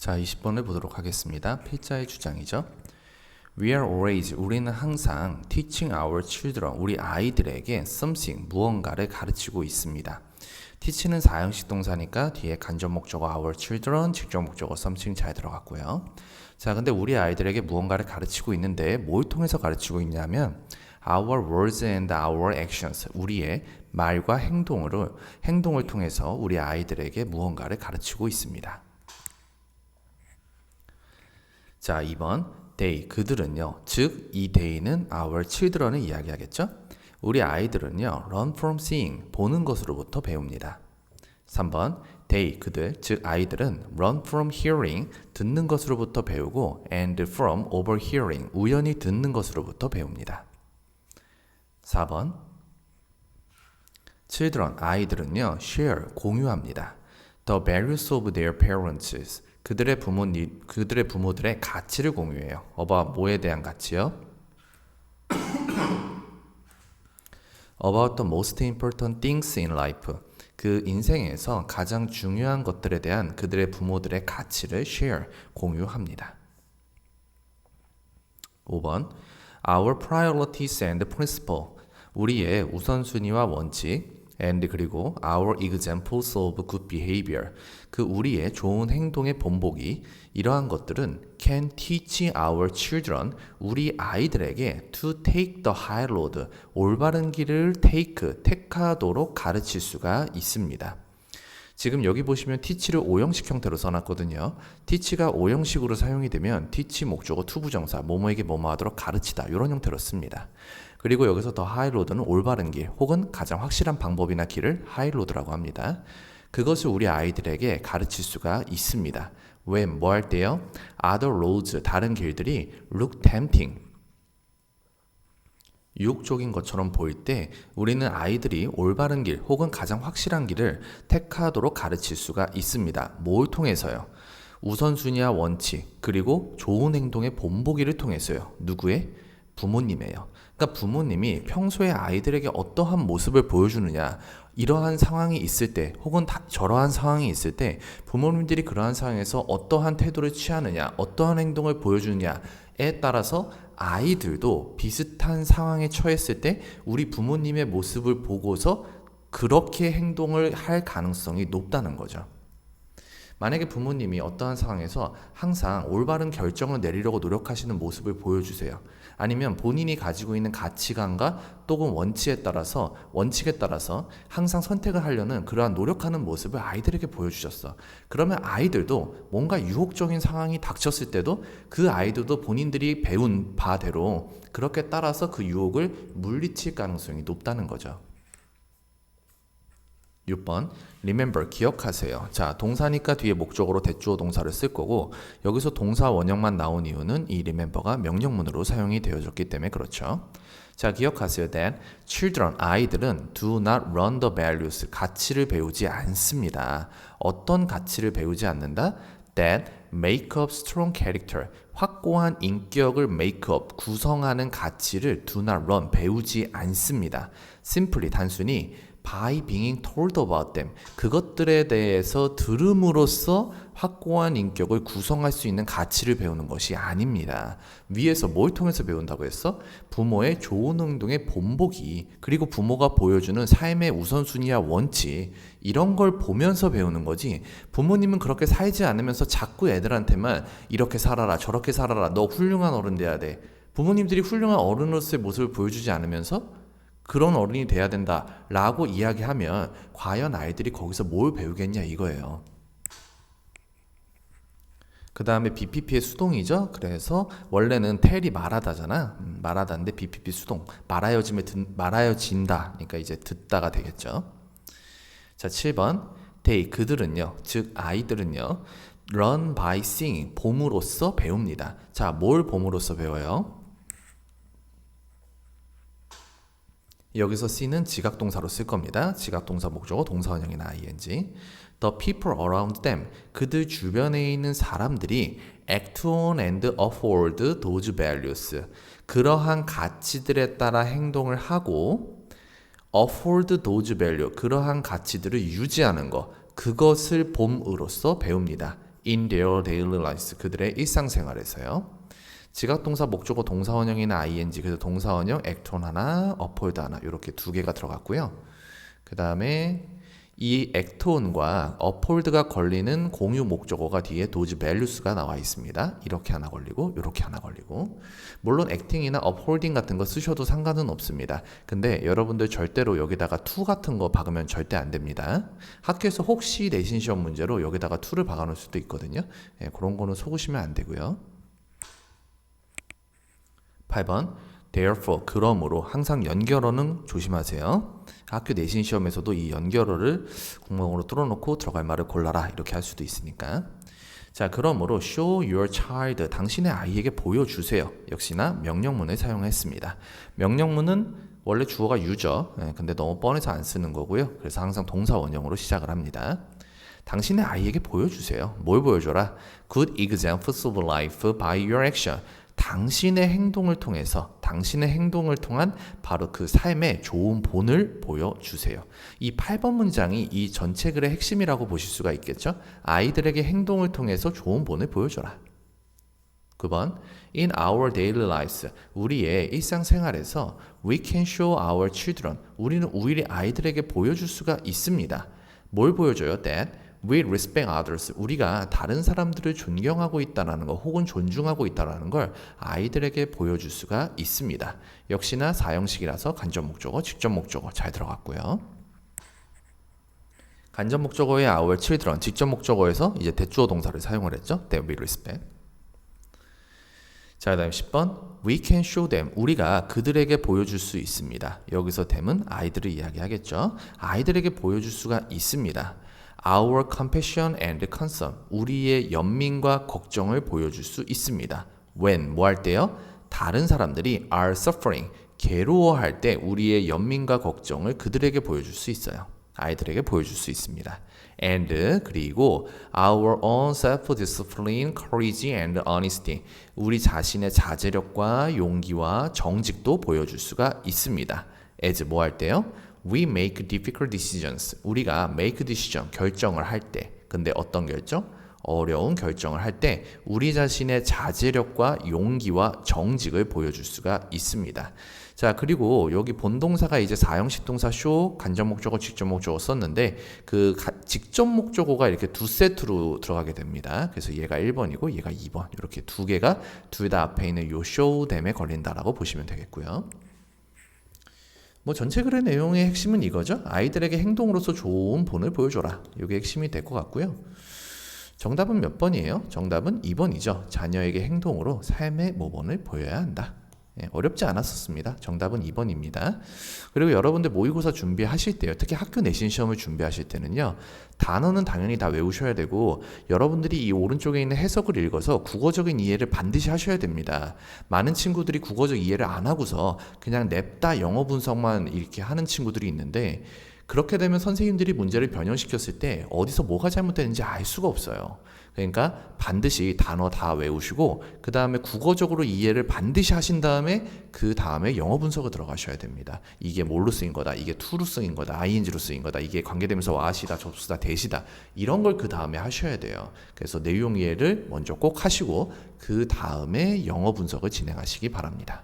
자, 20번을 보도록 하겠습니다. 필자의 주장이죠. We are always 우리는 항상 teaching our children 우리 아이들에게 something 무언가를 가르치고 있습니다. teach는 사형식 동사니까 뒤에 간접 목적어 our children, 직접 목적어 something 잘 들어갔고요. 자, 근데 우리 아이들에게 무언가를 가르치고 있는데 뭘 통해서 가르치고 있냐면 our words and our actions 우리의 말과 행동으로 행동을 통해서 우리 아이들에게 무언가를 가르치고 있습니다. 자, 2번 they 그들은요. 즉 이 they는 our children을 이야기하겠죠? 우리 아이들은요. learn from seeing 보는 것으로부터 배웁니다. 3번 they 그들 즉 아이들은 learn from hearing 듣는 것으로부터 배우고 and from overhearing 우연히 듣는 것으로부터 배웁니다. 4번 children 아이들은요 share 공유합니다. the values of their parents 그들의 부모님 그들의 부모들의 가치를 공유해요. about 뭐에 대한 가치요? about the most important things in life 그 인생에서 가장 중요한 것들에 대한 그들의 부모들의 가치를 share 공유합니다. 5번 Our priorities and principle 우리의 우선순위와 원칙 and 그리고 our examples of good behavior 그 우리의 좋은 행동의 본보기 이러한 것들은 can teach our children 우리 아이들에게 to take the high road 올바른 길을 take 택하도록 가르칠 수가 있습니다. 지금 여기 보시면 teach를 오형식 형태로 써놨거든요. teach가 오형식으로 사용이 되면 teach 목적어 투부정사 뭐뭐에게 뭐뭐 하도록 가르치다 이런 형태로 씁니다. 그리고 여기서 더 하이로드는 올바른 길 혹은 가장 확실한 방법이나 길을 하이로드라고 합니다. 그것을 우리 아이들에게 가르칠 수가 있습니다. 왜 뭐 할 때요? Other roads 다른 길들이 look tempting 유혹적인 것처럼 보일 때 우리는 아이들이 올바른 길 혹은 가장 확실한 길을 택하도록 가르칠 수가 있습니다. 뭘 통해서요? 우선순위와 원칙 그리고 좋은 행동의 본보기를 통해서요. 누구의? 부모님이에요. 그러니까 부모님이 평소에 아이들에게 어떠한 모습을 보여주느냐 이러한 상황이 있을 때 혹은 다, 저러한 상황이 있을 때 부모님들이 그러한 상황에서 어떠한 태도를 취하느냐 어떠한 행동을 보여주느냐에 따라서 아이들도 비슷한 상황에 처했을 때 우리 부모님의 모습을 보고서 그렇게 행동을 할 가능성이 높다는 거죠. 만약에 부모님이 어떠한 상황에서 항상 올바른 결정을 내리려고 노력하시는 모습을 보여주세요. 아니면 본인이 가지고 있는 가치관과 또는 원칙에 따라서 원칙에 따라서 항상 선택을 하려는 그러한 노력하는 모습을 아이들에게 보여주셨어. 그러면 아이들도 뭔가 유혹적인 상황이 닥쳤을 때도 그 아이들도 본인들이 배운 바대로 그렇게 따라서 그 유혹을 물리칠 가능성이 높다는 거죠. 6번 remember 기억하세요. 자, 동사니까 뒤에 목적으로 대주어 동사를 쓸 거고 여기서 동사 원형만 나온 이유는 이 remember가 명령문으로 사용이 되어졌기 때문에 그렇죠. 자, 기억하세요. that children 아이들은 do not run the values 가치를 배우지 않습니다. 어떤 가치를 배우지 않는다? that make up strong character 확고한 인격을 make up 구성하는 가치를 do not run 배우지 않습니다. simply 단순히 by being told about them 그것들에 대해서 들음으로써 확고한 인격을 구성할 수 있는 가치를 배우는 것이 아닙니다. 위에서 뭘 통해서 배운다고 했어? 부모의 좋은 행동의 본보기 그리고 부모가 보여주는 삶의 우선순위와 원칙 이런 걸 보면서 배우는 거지 부모님은 그렇게 살지 않으면서 자꾸 애들한테만 이렇게 살아라 저렇게 살아라 너 훌륭한 어른 돼야 돼 부모님들이 훌륭한 어른으로서의 모습을 보여주지 않으면서 그런 어른이 돼야 된다라고 이야기하면 과연 아이들이 거기서 뭘 배우겠냐 이거예요. 그 다음에 BPP의 수동이죠. 그래서 원래는 텔이 말하다잖아. 음, 말하다인데 BPP 수동. 말하여짐에 듣, 말하여진다. 그러니까 이제 듣다가 되겠죠. 자, 7번. they 그들은요. 즉 아이들은요. learn by seeing 봄으로써 배웁니다. 자, 뭘 봄으로써 배워요? 여기서 C는 지각동사로 쓸 겁니다. 지각동사 목적어 동사원형이나 ing. The people around them 그들 주변에 있는 사람들이 act on and afford those values 그러한 가치들에 따라 행동을 하고 afford those value 그러한 가치들을 유지하는 것 그것을 봄으로써 배웁니다. in their daily lives 그들의 일상생활에서요. 지각동사 목적어 동사원형이나 ing 그래서 동사원형 액톤 하나, 어폴드 하나 이렇게 두 개가 들어갔고요. 그 다음에 이 액톤과 어폴드가 걸리는 공유 목적어가 뒤에 도즈 밸류스가 나와 있습니다. 이렇게 하나 걸리고 이렇게 하나 걸리고 물론 액팅이나 업홀딩 같은 거 쓰셔도 상관은 없습니다. 근데 여러분들 절대로 여기다가 to 같은 거 박으면 절대 안 됩니다. 학교에서 혹시 내신 시험 문제로 여기다가 to를 박아 놓을 수도 있거든요. 예, 그런 거는 속으시면 안 되고요. 8번 therefore 그러므로 항상 연결어는 조심하세요. 학교 내신 시험에서도 이 연결어를 구멍으로 뚫어놓고 들어갈 말을 골라라 이렇게 할 수도 있으니까. 자, 그러므로 show your child 당신의 아이에게 보여주세요. 역시나 명령문을 사용했습니다. 명령문은 원래 주어가 you죠. 예, 근데 너무 뻔해서 안 쓰는 거고요. 그래서 항상 동사 원형으로 시작을 합니다. 당신의 아이에게 보여주세요. 뭘 보여줘라? Good examples of life by your action. 당신의 행동을 통해서 당신의 행동을 통한 바로 그 삶의 좋은 본을 보여주세요. 이 8번 문장이 이 전체 글의 핵심이라고 보실 수가 있겠죠. 아이들에게 행동을 통해서 좋은 본을 보여줘라. 9번 In our daily lives 우리의 일상생활에서 we can show our children 우리는 우리 아이들에게 보여줄 수가 있습니다. 뭘 보여줘요? That we respect others. 우리가 다른 사람들을 존경하고 있다라는 거 혹은 존중하고 있다라는 걸 아이들에게 보여줄 수가 있습니다. 역시나 사형식이라서 간접 목적어, 직접 목적어 잘 들어갔고요. 간접 목적어의 our children, 직접 목적어에서 이제 대주어 동사를 사용을 했죠. That we respect. 자, 그다음 10번 we can show them 우리가 그들에게 보여줄 수 있습니다. 여기서 them은 아이들을 이야기하겠죠. 아이들에게 보여줄 수가 있습니다. Our compassion and concern 우리의 연민과 걱정을 보여줄 수 있습니다. When 뭐 할 때요? 다른 사람들이 are suffering 괴로워할 때 우리의 연민과 걱정을 그들에게 보여줄 수 있어요. 아이들에게 보여줄 수 있습니다. And 그리고 our own self-discipline, courage and honesty 우리 자신의 자제력과 용기와 정직도 보여줄 수가 있습니다. as 뭐 할 때요? We make difficult decisions. 우리가 make decision 결정을 할 때. 근데 어떤 결정? 어려운 결정을 할 때 우리 자신의 자제력과 용기와 정직을 보여줄 수가 있습니다. 자, 그리고 여기 본동사가 이제 사형식 동사 show, 간접 목적어, 직접 목적어 썼는데 그 가, 직접 목적어가 이렇게 두 세트로 들어가게 됩니다. 그래서 얘가 1번이고 얘가 2번. 이렇게 두 개가 둘 다 앞에 있는 요 show 댐에 걸린다라고 보시면 되겠고요. 뭐 전체 글의 내용의 핵심은 이거죠. 아이들에게 행동으로서 좋은 본을 보여줘라. 이게 핵심이 될 것 같고요. 정답은 몇 번이에요? 정답은 2번이죠. 자녀에게 행동으로 삶의 모본을 보여야 한다. 예, 어렵지 않았었습니다. 정답은 2번입니다. 그리고 여러분들 모의고사 준비하실 때요. 특히 학교 내신 시험을 준비하실 때는요. 단어는 당연히 다 외우셔야 되고 여러분들이 이 오른쪽에 있는 해석을 읽어서 국어적인 이해를 반드시 하셔야 됩니다. 많은 친구들이 국어적 이해를 안 하고서 그냥 냅다 영어 분석만 이렇게 하는 친구들이 있는데 그렇게 되면 선생님들이 문제를 변형시켰을 때 어디서 뭐가 잘못되는지 알 수가 없어요. 그러니까 반드시 단어 다 외우시고 그 다음에 국어적으로 이해를 반드시 하신 다음에 그 다음에 영어 분석을 들어가셔야 됩니다. 이게 뭘로 쓰인 거다, 이게 to로 쓰인 거다, ing로 쓰인 거다, 이게 관계되면서 와시다, 접수다, 대시다 이런 걸 그 다음에 하셔야 돼요. 그래서 내용 이해를 먼저 꼭 하시고 그 다음에 영어 분석을 진행하시기 바랍니다.